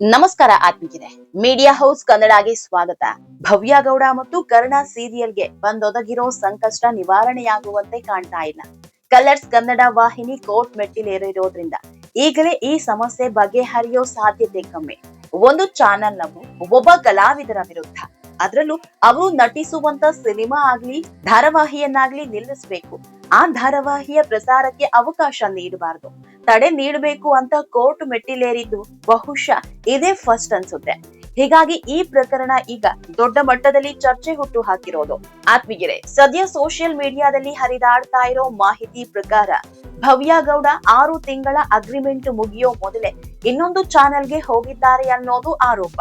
ನಮಸ್ಕಾರ ಆತ್ಮೀಗಿದೆ media house ಕನ್ನಡಗೆ ಸ್ವಾಗತ. ಭವ್ಯ ಗೌಡ ಮತ್ತು ಕರ್ಣ ಸೀರಿಯಲ್ಗೆ ಬಂದೊದಗಿರೋ ಸಂಕಷ್ಟ ನಿವಾರಣೆಯಾಗುವಂತೆ ಕಾಣ್ತಾ ಇಲ್ಲ. ಕಲರ್ಸ್ ಕನ್ನಡ ವಾಹಿನಿ ಕೋರ್ಟ್ ಮೆಟ್ಟಿಲೇರಿರೋದ್ರಿಂದ ಈಗಲೇ ಈ ಸಮಸ್ಯೆ ಬಗೆಹರಿಯೋ ಸಾಧ್ಯತೆ ಕಮ್ಮಿ. ಒಂದು ಚಾನೆಲ್ ನವು ಒಬ್ಬ ಕಲಾವಿದರ ವಿರುದ್ಧ. ಅದರಲ್ಲೂ ಅವರು ನಟಿಸುವಂತ ಸಿನಿಮಾ ಆಗ್ಲಿ, ಧಾರಾವಾಹಿಯನ್ನಾಗ್ಲಿ ನಿಲ್ಲಿಸಬೇಕು. ಆ ಧಾರಾವಾಹಿಯ ಪ್ರಸಾರಕ್ಕೆ ಅವಕಾಶ ನೀಡಬಾರದು. ತಡೆ ನೀಡಬೇಕು ಅಂತ ಕೋರ್ಟ್ ಮೆಟ್ಟಿಲೇರಿದ್ದು ಬಹುಶಃ ಇದೇ ಫಸ್ಟ್ ಅನ್ಸುತ್ತೆ. ಹೀಗಾಗಿ ಈ ಪ್ರಕರಣ ಈಗ ದೊಡ್ಡ ಮಟ್ಟದಲ್ಲಿ ಚರ್ಚೆ ಹುಟ್ಟು ಹಾಕಿರೋದು. ಆತ್ಮಗಿರೆ ಸದ್ಯ ಸೋಷಿಯಲ್ ಮೀಡಿಯಾದಲ್ಲಿ ಹರಿದಾಡ್ತಾ ಇರೋ ಮಾಹಿತಿ ಪ್ರಕಾರ ಭವ್ಯ ಗೌಡ ಆರು ತಿಂಗಳ ಅಗ್ರಿಮೆಂಟ್ ಮುಗಿಯೋ ಮೊದಲೇ ಇನ್ನೊಂದು ಚಾನೆಲ್ಗೆ ಹೋಗಿದ್ದಾರೆ ಅನ್ನೋದು ಆರೋಪ.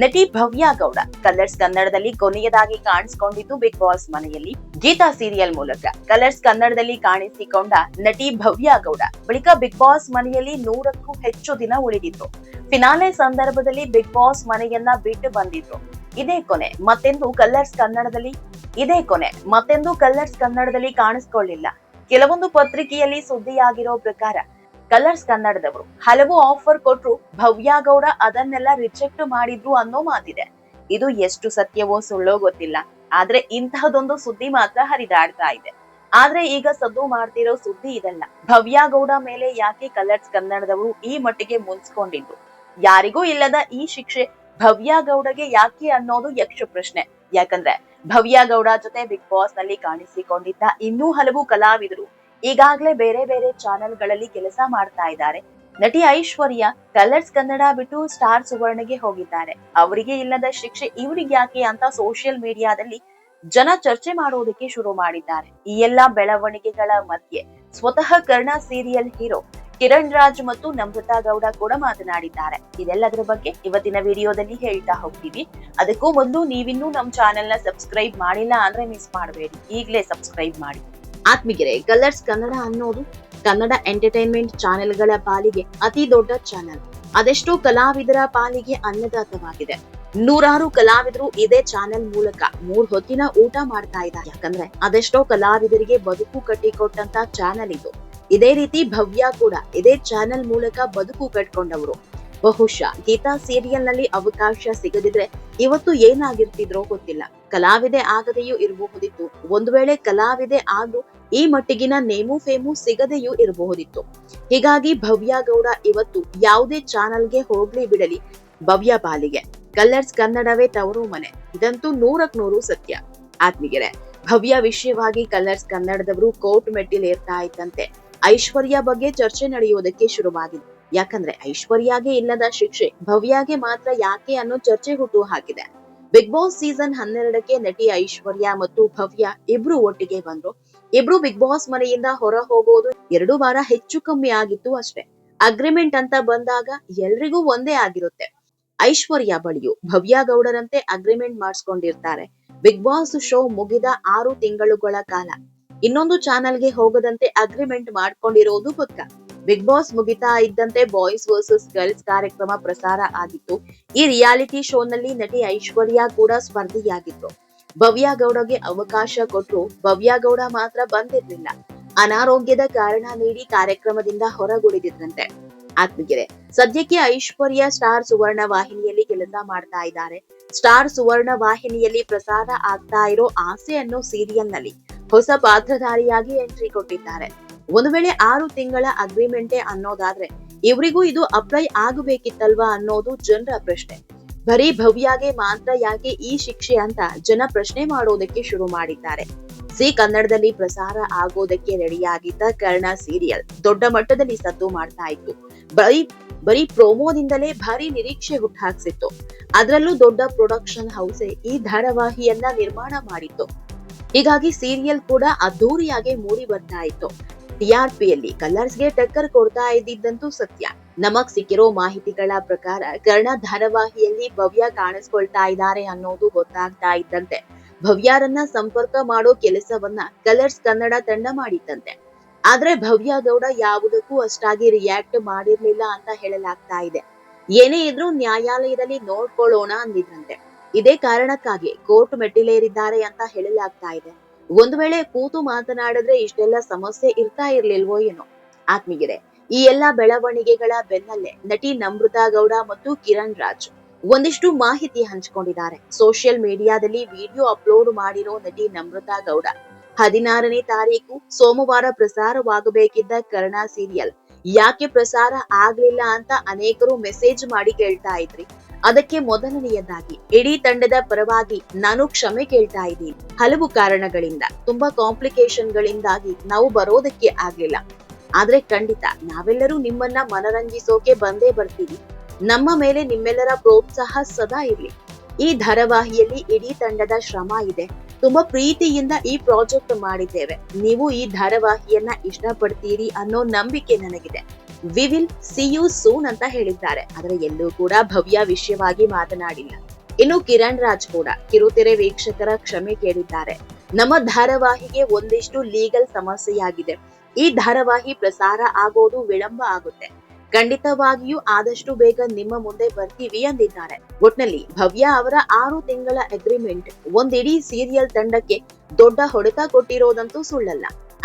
ನಟಿ ಭವ್ಯ ಗೌಡ ಕಲರ್ಸ್ ಕನ್ನಡದಲ್ಲಿ ಕೊನೆಯದಾಗಿ ಕಾಣಿಸಿಕೊಂಡಿದ್ದು ಬಿಗ್ ಬಾಸ್ ಮನೆಯಲ್ಲಿ. ಗೀತಾ ಸೀರಿಯಲ್ ಮೂಲಕ ಕಲರ್ಸ್ ಕನ್ನಡದಲ್ಲಿ ಕಾಣಿಸಿಕೊಂಡ ನಟಿ ಭವ್ಯ ಗೌಡ ಬಳಿಕ ಬಿಗ್ ಬಾಸ್ ಮನೆಯಲ್ಲಿ ನೂರಕ್ಕೂ ಹೆಚ್ಚು ದಿನ ಉಳಿದಿದ್ರು ಫಿನಾಲೆ ಸಂದರ್ಭದಲ್ಲಿ ಬಿಗ್ ಬಾಸ್ ಮನೆಯನ್ನ ಬಿಟ್ಟು ಬಂದಿದ್ರು. ಇದೇ ಕೊನೆ ಮತ್ತೆಂದು ಕಲರ್ಸ್ ಕನ್ನಡದಲ್ಲಿ, ಇದೇ ಕೊನೆ ಮತ್ತೆಂದು ಕಲರ್ಸ್ ಕನ್ನಡದಲ್ಲಿ ಕಾಣಿಸ್ಕೊಳ್ಳಿಲ್ಲ. ಕೆಲವೊಂದು ಪತ್ರಿಕೆಯಲ್ಲಿ ಸುದ್ದಿಯಾಗಿರೋ ಪ್ರಕಾರ ಕಲರ್ಸ್ ಕನ್ನಡದವರು. ಹಲವು ಆಫರ್ ಕೊಟ್ರು ಭವ್ಯ ಗೌಡ ಅದನ್ನೆಲ್ಲ ರಿಜೆಕ್ಟ್ ಮಾಡಿದ್ರು ಅನ್ನೋ ಮಾತಿದೆ. ಇದು ಎಷ್ಟು ಸತ್ಯವೋ ಸುಳ್ಳೋ ಗೊತ್ತಿಲ್ಲ. ಆದ್ರೆ ಇಂತಹದೊಂದು ಸುದ್ದಿ ಮಾತ್ರ ಹರಿದಾಡ್ತಾ ಇದೆ. ಆದ್ರೆ ಈಗ ಸದ್ದು ಮಾಡ್ತಿರೋ ಸುದ್ದಿ ಇದಲ್ಲ. ಭವ್ಯ ಗೌಡ ಮೇಲೆ ಯಾಕೆ ಕಲರ್ಸ್ ಕನ್ನಡದವರು ಈ ಮಟ್ಟಿಗೆ ಮುನ್ಸ್ಕೊಂಡಿದ್ರು ಯಾರಿಗೂ ಇಲ್ಲದ ಈ ಶಿಕ್ಷೆ ಭವ್ಯ ಗೌಡಗೆ ಯಾಕೆ ಅನ್ನೋದು ಯಕ್ಷ ಪ್ರಶ್ನೆ. ಯಾಕಂದ್ರೆ ಭವ್ಯ ಗೌಡ ಜೊತೆ ಬಿಗ್ ಬಾಸ್ನಲ್ಲಿ ಕಾಣಿಸಿಕೊಂಡಿದ್ದ ಇನ್ನೂ ಹಲವು ಕಲಾವಿದರು ಈಗಾಗಲೇ ಬೇರೆ ಬೇರೆ ಚಾನೆಲ್ಗಳಲ್ಲಿ ಕೆಲಸ ಮಾಡ್ತಾ ಇದ್ದಾರೆ. ನಟಿ ಐಶ್ವರ್ಯ ಕಲರ್ಸ್ ಕನ್ನಡ ಬಿಟ್ಟು ಸ್ಟಾರ್ ಸುವರ್ಣಗೆ ಹೋಗಿದ್ದಾರೆ. ಅವರಿಗೆ ಇಲ್ಲದ ಶಿಕ್ಷೆ ಇವರಿಗೆ ಯಾಕೆ ಅಂತ ಸೋಷಿಯಲ್ ಮೀಡಿಯಾದಲ್ಲಿ ಜನ ಚರ್ಚೆ ಮಾಡುವುದಕ್ಕೆ ಶುರು ಮಾಡಿದ್ದಾರೆ. ಈ ಎಲ್ಲಾ ಬೆಳವಣಿಗೆಗಳ ಮಧ್ಯೆ ಸ್ವತಃ ಕರ್ಣ ಸೀರಿಯಲ್ ಹೀರೋ ಕಿರಣ್ ರಾಜ್ ಮತ್ತು ನಮ್ರತಾ ಗೌಡ ಕೂಡ ಮಾತನಾಡಿದ್ದಾರೆ. ಇದೆಲ್ಲದರ ಬಗ್ಗೆ ಇವತ್ತಿನ ವಿಡಿಯೋದಲ್ಲಿ ಹೇಳ್ತಾ ಹೋಗ್ತೀವಿ. ಅದಕ್ಕೂ ಮೊದಲು ನೀವಿನ್ನೂ ನಮ್ಮ ಚಾನೆಲ್ನ ಸಬ್ಸ್ಕ್ರೈಬ್ ಮಾಡಿಲ್ಲ ಅಂದ್ರೆ ಮಿಸ್ ಮಾಡಬೇಡಿ. ಈಗಲೇ ಸಬ್ಸ್ಕ್ರೈಬ್ ಮಾಡಿ. ಆತ್ಮಿಗೆರೆ ಕಲರ್ಸ್ ಕನ್ನಡ ಅನ್ನೋದು ಕನ್ನಡ ಎಂಟರ್ಟೈನ್ಮೆಂಟ್ ಚಾನೆಲ್ಗಳ ಪಾಲಿಗೆ ಅತಿ ದೊಡ್ಡ ಚಾನೆಲ್ ಅದೆಷ್ಟೋ ಕಲಾವಿದರ ಪಾಲಿಗೆ ಅನ್ನದಾತವಾಗಿದೆ. ನೂರಾರು ಕಲಾವಿದರು ಇದೇ ಚಾನೆಲ್ ಮೂಲಕ ಮೂರ್ ಹೊತ್ತಿನ ಊಟ ಮಾಡ್ತಾ ಇದ್ದಾರೆ. ಯಾಕಂದ್ರೆ ಅದೆಷ್ಟೋ ಕಲಾವಿದರಿಗೆ ಬದುಕು ಕಟ್ಟಿಕೊಟ್ಟಂತ ಚಾನೆಲ್ ಇದು. ಇದೇ ರೀತಿ ಭವ್ಯ ಕೂಡ ಇದೇ ಚಾನೆಲ್ ಮೂಲಕ ಬದುಕು ಕಟ್ಕೊಂಡವರು. ಬಹುಶಃ ಗೀತಾ ಸೀರಿಯಲ್ನಲ್ಲಿ ಅವಕಾಶ ಸಿಗದಿದ್ರೆ ಇವತ್ತು ಏನಾಗಿರ್ತಿದ್ರೋ ಗೊತ್ತಿಲ್ಲ. ಕಲಾವಿದೆ ಆಗದೆಯೂ ಇರಬಹುದಿತ್ತು. ಒಂದು ವೇಳೆ ಕಲಾವಿದೆ ಆದ್ರೂ ಈ ಮಟ್ಟಿಗಿನ ನೇಮು ಫೇಮು ಸಿಗದೆಯೂ ಇರಬಹುದಿತ್ತು. ಹೀಗಾಗಿ ಭವ್ಯ ಗೌಡ ಇವತ್ತು ಯಾವುದೇ ಚಾನಲ್ಗೆ ಹೋಗ್ಲಿ ಬಿಡಲಿ ಭವ್ಯ ಬಾಲಿಗೆ ಕಲ್ಲರ್ಸ್ ಕನ್ನಡವೇ ತವರು ಮನೆ. ಇದಂತೂ ನೂರಕ್ ನೂರು ಸತ್ಯ. ಆತ್ಮಿಗೆರೆ ಭವ್ಯ ವಿಷಯವಾಗಿ ಕಲ್ಲರ್ಸ್ ಕನ್ನಡದವರು ಕೋರ್ಟ್ ಮೆಟ್ಟಿಲೇರ್ತಾ ಇದ್ದಂತೆ ಐಶ್ವರ್ಯ ಬಗ್ಗೆ ಚರ್ಚೆ ನಡೆಯುವುದಕ್ಕೆ ಶುರುವಾಗಿದೆ ಯಾಕಂದ್ರೆ ಐಶ್ವರ್ಯಾಗೆ ಇಲ್ಲದ ಶಿಕ್ಷೆ ಭವ್ಯಾಗೆ ಮಾತ್ರ ಯಾಕೆ ಅನ್ನೋ ಚರ್ಚೆ ಹುಟ್ಟು ಹಾಕಿದೆ. ಬಿಗ್ ಬಾಸ್ ಸೀಸನ್ ಹನ್ನೆರಡಕ್ಕೆ ನಟಿ ಐಶ್ವರ್ಯ ಮತ್ತು ಭವ್ಯ ಇಬ್ರು ಒಟ್ಟಿಗೆ ಬಂದ್ರು. ಇಬ್ರು ಬಿಗ್ ಬಾಸ್ ಮನೆಯಿಂದ ಹೊರ ಹೋಗೋದು ಎರಡು ವಾರ ಹೆಚ್ಚು ಕಮ್ಮಿ ಆಗಿತ್ತು ಅಷ್ಟೇ. ಅಗ್ರಿಮೆಂಟ್ ಅಂತ ಬಂದಾಗ ಎಲ್ರಿಗೂ ಒಂದೇ ಆಗಿರುತ್ತೆ. ಐಶ್ವರ್ಯ ಬಳಿಯು ಭವ್ಯ ಗೌಡರಂತೆ ಅಗ್ರಿಮೆಂಟ್ ಮಾಡಿಸ್ಕೊಂಡಿರ್ತಾರೆ. ಬಿಗ್ ಬಾಸ್ ಶೋ ಮುಗಿದ ಆರು ತಿಂಗಳುಗಳ ಕಾಲ. ಇನ್ನೊಂದು ಚಾನೆಲ್ಗೆ ಹೋಗದಂತೆ ಅಗ್ರಿಮೆಂಟ್ ಮಾಡ್ಕೊಂಡಿರೋದು ಪಕ್ಕ. ಬಿಗ್ ಬಾಸ್ ಮುಗಿತಾ ಇದ್ದಂತೆ ಬಾಯ್ಸ್ ವರ್ಸಸ್ ಗರ್ಲ್ಸ್ ಕಾರ್ಯಕ್ರಮ ಪ್ರಸಾರ ಆಗಿತ್ತು. ಈ ರಿಯಾಲಿಟಿ ಶೋನಲ್ಲಿ ನಟಿ ಐಶ್ವರ್ಯ ಕೂಡ ಸ್ಪರ್ಧಿಯಾಗಿತ್ತು. ಭವ್ಯ ಗೌಡಗೆ ಅವಕಾಶ ಕೊಟ್ಟು ಭವ್ಯ ಗೌಡ ಮಾತ್ರ ಬಂದಿರ್ಲಿಲ್ಲ. ಅನಾರೋಗ್ಯದ ಕಾರಣ ನೀಡಿ ಕಾರ್ಯಕ್ರಮದಿಂದ ಹೊರಗುಳಿದಿದ್ದಂತೆ. ಆತ್ಮಗೆರೆ ಸದ್ಯಕ್ಕೆ ಐಶ್ವರ್ಯ ಸ್ಟಾರ್ ಸುವರ್ಣ ವಾಹಿನಿಯಲ್ಲಿ ಕೆಲಸ ಮಾಡ್ತಾ ಇದ್ದಾರೆ. ಸ್ಟಾರ್ ಸುವರ್ಣ ವಾಹಿನಿಯಲ್ಲಿ ಪ್ರಸಾರ ಆಗ್ತಾ ಇರೋ ಆಸೆ ಅನ್ನೋ ಸೀರಿಯಲ್ನಲ್ಲಿ ಹೊಸ ಪಾತ್ರಧಾರಿಯಾಗಿ ಎಂಟ್ರಿ ಕೊಟ್ಟಿದ್ದಾರೆ. ಒಂದು ವೇಳೆ ಆರು ತಿಂಗಳ ಅಗ್ರಿಮೆಂಟೇ ಅನ್ನೋದಾದ್ರೆ ಇವರಿಗೂ ಇದು ಅಪ್ಲೈ ಆಗಬೇಕಿತ್ತಲ್ವಾ ಅನ್ನೋದು ಜನರ ಪ್ರಶ್ನೆ. ಬರೀ ಭವ್ಯಾಗೆ ಮಾತ್ರ ಯಾಕೆ ಈ ಶಿಕ್ಷೆ ಅಂತ ಜನ ಪ್ರಶ್ನೆ ಮಾಡೋದಕ್ಕೆ ಶುರು ಮಾಡಿದ್ದಾರೆ. ಸಿ ಕನ್ನಡದಲ್ಲಿ ಪ್ರಸಾರ ಆಗೋದಕ್ಕೆ ರೆಡಿಯಾಗಿದ್ದ ಕರ್ಣ ಸೀರಿಯಲ್ ದೊಡ್ಡ ಮಟ್ಟದಲ್ಲಿ ಸದ್ದು ಮಾಡ್ತಾ ಇತ್ತು. ಬರೀ ಬರೀ ಪ್ರೋಮೋದಿಂದಲೇ ಭಾರಿ ನಿರೀಕ್ಷೆ ಹುಟ್ಟಾಕ್ಸಿತ್ತು ಅದರಲ್ಲೂ ದೊಡ್ಡ ಪ್ರೊಡಕ್ಷನ್ ಹೌಸೆ ಈ ಧಾರಾವಾಹಿಯನ್ನ ನಿರ್ಮಾಣ ಮಾಡಿತ್ತು. ಹೀಗಾಗಿ ಸೀರಿಯಲ್ ಕೂಡ ಅದ್ದೂರಿಯಾಗಿ ಮೂಡಿ ಬರ್ತಾ ಇತ್ತು. ಟಿಆರ್ಪಿಯಲ್ಲಿ ಕಲರ್ಸ್ಗೆ ಟಕ್ಕರ್ ಕೊಡ್ತಾ ಇದ್ದಿದ್ದಂತೂ ಸತ್ಯ. ನಮಗ್ ಸಿಕ್ಕಿರೋ ಮಾಹಿತಿಗಳ ಪ್ರಕಾರ ಕರ್ಣ ಧಾರಾವಾಹಿಯಲ್ಲಿ ಭವ್ಯ ಕಾಣಿಸ್ಕೊಳ್ತಾ ಇದ್ದಾರೆ ಅನ್ನೋದು ಗೊತ್ತಾಗ್ತಾ ಇದ್ದಂತೆ. ಭವ್ಯಾರನ್ನ ಸಂಪರ್ಕ ಮಾಡೋ ಕೆಲಸವನ್ನ ಕಲರ್ಸ್ ಕನ್ನಡ ತಂಡ ಮಾಡಿತ್ತಂತೆ. ಆದ್ರೆ ಭವ್ಯ ಗೌಡ ಯಾವುದಕ್ಕೂ ಅಷ್ಟಾಗಿ ರಿಯಾಕ್ಟ್ ಮಾಡಿರ್ಲಿಲ್ಲ ಅಂತ ಹೇಳಲಾಗ್ತಾ ಇದೆ. ಏನೇ ಇದ್ರೂ ನ್ಯಾಯಾಲಯದಲ್ಲಿ ನೋಡ್ಕೊಳ್ಳೋಣ ಅಂದಿದ್ರಂತೆ. ಇದೇ ಕಾರಣಕ್ಕಾಗಿ ಕೋರ್ಟ್ ಮೆಟ್ಟಿಲೇರಿದ್ದಾರೆ ಅಂತ ಹೇಳಲಾಗ್ತಾ ಇದೆ. ಒಂದು ವೇಳೆ ಕೂತು ಮಾತನಾಡಿದ್ರೆ ಇಷ್ಟೆಲ್ಲ ಸಮಸ್ಯೆ ಇರ್ತಾ ಇರ್ಲಿಲ್ವೋ ಏನೋ? ಆತ್ಮೀಯರೇ, ಈ ಎಲ್ಲಾ ಬೆಳವಣಿಗೆಗಳ ಬೆನ್ನಲ್ಲೇ ನಟಿ ನಮೃತಾ ಗೌಡ ಮತ್ತು ಕಿರಣ್ ರಾಜ್ ಒಂದಿಷ್ಟು ಮಾಹಿತಿ ಹಂಚಿಕೊಂಡಿದ್ದಾರೆ. ಸೋಷಿಯಲ್ ಮೀಡಿಯಾದಲ್ಲಿ ವಿಡಿಯೋ ಅಪ್ಲೋಡ್ ಮಾಡಿರೋ ನಟಿ ನಮೃತಾ ಗೌಡ ಹದಿನಾರನೇ ತಾರೀಕು ಸೋಮವಾರ ಪ್ರಸಾರವಾಗಬೇಕಿದ್ದ ಕರ್ಣ ಸೀರಿಯಲ್. ಯಾಕೆ ಪ್ರಸಾರ ಆಗ್ಲಿಲ್ಲ ಅಂತ ಅನೇಕರು ಮೆಸೇಜ್ ಮಾಡಿ ಕೇಳ್ತಾ ಇದ್ರಿ. ಅದಕ್ಕೆ ಮೊದಲನೆಯದಾಗಿ, ಇಡೀ ತಂಡದ ಪರವಾಗಿ ನಾನು ಕ್ಷಮೆ ಕೇಳ್ತಾ ಇದ್ದೀನಿ. ಹಲವು ಕಾರಣಗಳಿಂದ, ತುಂಬಾ ಕಾಂಪ್ಲಿಕೇಶನ್ ಗಳಿಂದಾಗಿ ನಾವು ಬರೋದಕ್ಕೆ ಆಗ್ಲಿಲ್ಲ ಆದ್ರೆ ಖಂಡಿತ, ನಾವೆಲ್ಲರೂ ನಿಮ್ಮನ್ನ ಮನರಂಜಿಸೋಕೆ ಬಂದೇ ಬರ್ತೀವಿ. ನಮ್ಮ ಮೇಲೆ ನಿಮ್ಮೆಲ್ಲರ ಪ್ರೋತ್ಸಾಹ ಸದಾ ಇರ್ಲಿ. ಈ ಧಾರಾವಾಹಿಯಲ್ಲಿ ಇಡೀ ತಂಡದ ಶ್ರಮ ಇದೆ. ತುಂಬಾ ಪ್ರೀತಿಯಿಂದ ಈ ಪ್ರಾಜೆಕ್ಟ್ ಮಾಡಿದ್ದೇವೆ. ನೀವು ಈ ಧಾರಾವಾಹಿಯನ್ನ ಇಷ್ಟಪಡ್ತೀರಿ ಅನ್ನೋ ನಂಬಿಕೆ ನನಗಿದೆ. We will see you soon ಅಂತ ಹೇಳಿದ್ದಾರೆ. ಆದರೆ ಎಲ್ಲೂ ಕೂಡ ಭವ್ಯ ವಿಷಯವಾಗಿ ಮಾತನಾಡಿಲ್ಲ. ಇನ್ನು ಕಿರಣ್ ರಾಜ್ ಕೂಡ ಕಿರುತೆರೆ ವೀಕ್ಷಕರ ಕ್ಷಮೆ ಕೇಳಿದ್ದಾರೆ. ನಮ್ಮ ಧಾರಾವಾಹಿಗೆ ಒಂದಿಷ್ಟು ಲೀಗಲ್ ಸಮಸ್ಯೆಯಾಗಿದೆ. ಈ ಧಾರಾವಾಹಿ ಪ್ರಸಾರ ಆಗೋದು ವಿಳಂಬ ಆಗುತ್ತೆ. ಖಂಡಿತವಾಗಿಯೂ ಆದಷ್ಟು ಬೇಗ ನಿಮ್ಮ ಮುಂದೆ ಬರ್ತೀವಿ ಅಂದಿದ್ದಾರೆ. ಒಟ್ನಲ್ಲಿ ಭವ್ಯ ಅವರ ಆರು ತಿಂಗಳ ಅಗ್ರಿಮೆಂಟ್ ಒಂದಿಡೀ ಸೀರಿಯಲ್ ತಂಡಕ್ಕೆ ದೊಡ್ಡ ಹೊಡೆತ ಕೊಟ್ಟಿರೋದಂತೂ ಸುಳ್ಳಲ್ಲ.